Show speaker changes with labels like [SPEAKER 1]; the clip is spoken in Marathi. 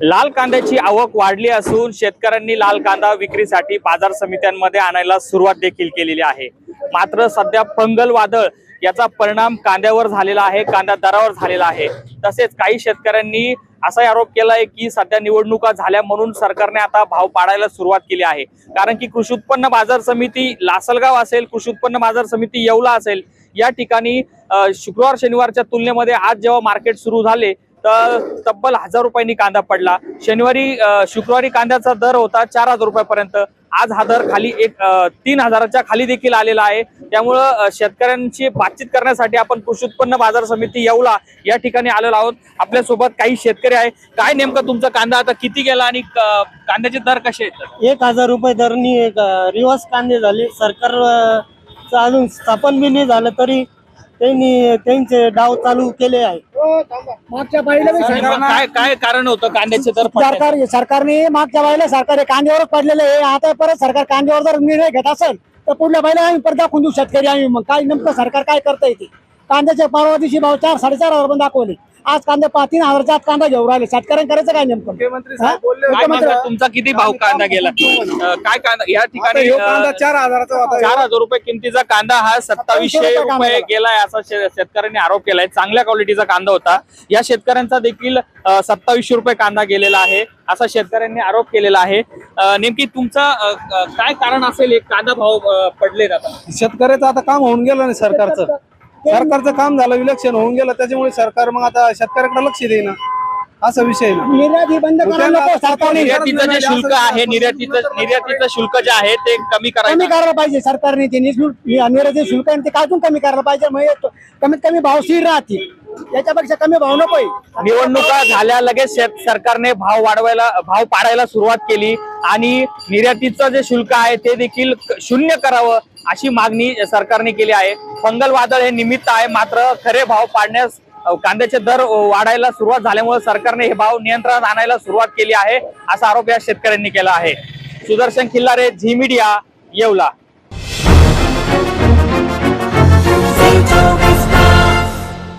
[SPEAKER 1] लाल कांद्याची आवक वाढली असून शेतकऱ्यांनी लाल कांदा विक्रीसाठी बाजार समित्यांमध्ये आणायला सुरुवात देखील केलेली आहे. मात्र सध्या पंगल वादळ याचा परिणाम कांद्यावर झालेला आहे कांदा दरावर झालेला आहे. तसेच काही शेतकऱ्यांनी असाही आरोप केला आहे की सध्या निवडणुका झाल्या म्हणून सरकारने आता भाव पाडायला सुरुवात केली आहे. कारण की कृषी उत्पन्न बाजार समिती लासलगाव असेल कृषी उत्पन्न बाजार समिती येवला असेल या ठिकाणी शुक्रवार शनिवारच्या तुलनेमध्ये आज जेव्हा मार्केट सुरू झाले तर तब्बल हजार रुपयांनी कांदा पडला. शनिवारी शुक्रवारी कांद्याचा दर होता चार हजार रुपयापर्यंत. आज हा दर खाली एक तीन हजाराच्या खाली देखील आलेला आहे. त्यामुळं शेतकऱ्यांची बातचीत करण्यासाठी आपण कृषी उत्पन्न बाजार समिती येवला या ठिकाणी आलेलो आहोत. आपल्यासोबत काही शेतकरी आहे. काय नेमकं तुमचा कांदा आता किती गेला आणि कांद्याचे दर कसे आहेत?
[SPEAKER 2] एक हजार रुपये दरनी एक रिवर्स कांदे झाले. सरकार अजून स्थापन बी नाही झालं तरी त्यांनी त्यांचे डाव चालू केले आहे.
[SPEAKER 3] मागच्या बाईला
[SPEAKER 1] काय काय कारण होतं कांद्याचे दर पडण्याचं?
[SPEAKER 3] सरकार सरकारने मागच्या बाईला सरकार हे कांद्यावरच पडलेलं आहे. आता परत सरकार कांद्यावर जर निर्णय घेत असेल तर पुढल्या बाईला आम्ही परत दाखवून देऊ शेतकरी आम्ही. मग काय नेमकं सरकार काय करता येते कांद्याचे परवा दिवशी भाव चार साडेचार हजार पण दाखवले. आज कांदे पाच तीन हजारच्या आत कांदा घेऊन राहिले. शेतकऱ्यांना करायचं काय नेमकं? हा?
[SPEAKER 1] काय
[SPEAKER 3] मुख्यमंत्री
[SPEAKER 1] म्हणतात? तुमचा किती भाव कांदा गेला? अ, काय कांदा या ठिकाणी अ,
[SPEAKER 4] चार हजाराचा होता.
[SPEAKER 1] चार हजार रुपये किमतीचा कांदा हा सत्तावीसशे
[SPEAKER 3] रुपये.
[SPEAKER 1] गेलाय असा शे- शेतकऱ्यांनी आरोप केलाय. चांगल्या क्वालिटीचा कांदा होता. या शेतकऱ्यांचा देखील अ, सत्तावीसशे रुपये कांदा गेलेला आहे असा शेतकऱ्यांनी आरोप केलेला आहे. अ, नेमकी तुमचा अ, अ, काय कारण असेल? एक कांदा भाव अ, पडलेत आता.
[SPEAKER 4] शेतकऱ्याचं आता काम होऊन गेलं ना सरकारचं. सरकारचं काम झालं इलेक्शन होऊन गेलं त्याच्यामुळे सरकार मग आता शेतकऱ्याकडे लक्ष देईना. असा विषय आहे ना.
[SPEAKER 3] निर्यात ही बंद करायला नको सरकारने.
[SPEAKER 1] निर्यातीचं जे शुल्क आहे निर्यातीचं निर्यातीचं शुल्क जे आहे ते कमी
[SPEAKER 3] कमी
[SPEAKER 1] करायचं
[SPEAKER 3] करायला पाहिजे सरकारने ते निशुल्क निर्यातीचे शुल्क आहे ते काढून कमी करायला पाहिजे. म्हणजे तो- कमीत कमी भाव स्थिर राहतील. याच्यापेक्षा कमी भाव नको
[SPEAKER 1] निवडणुका झाल्या लगेच शेत सरकारने भाव वाढवायला भाव पाडायला सुरुवात केली आणि निर्यातीचं जे शुल्क आहे ते देखील क- शून्य करावं अशी मागणी सरकारने केली आहे. फंगल वादळ हे निमित्त आहे मात्र खरे भाव पाडण्यास अ, कांद्याचे दर अ, वाढायला सुरुवात झाल्यामुळे सरकारने हे भाव नियंत्रणात आणायला सुरुवात केली आहे असा आरोप या शेतकऱ्यांनी केला आहे. Sudarshan Khillare Zee media Yeola.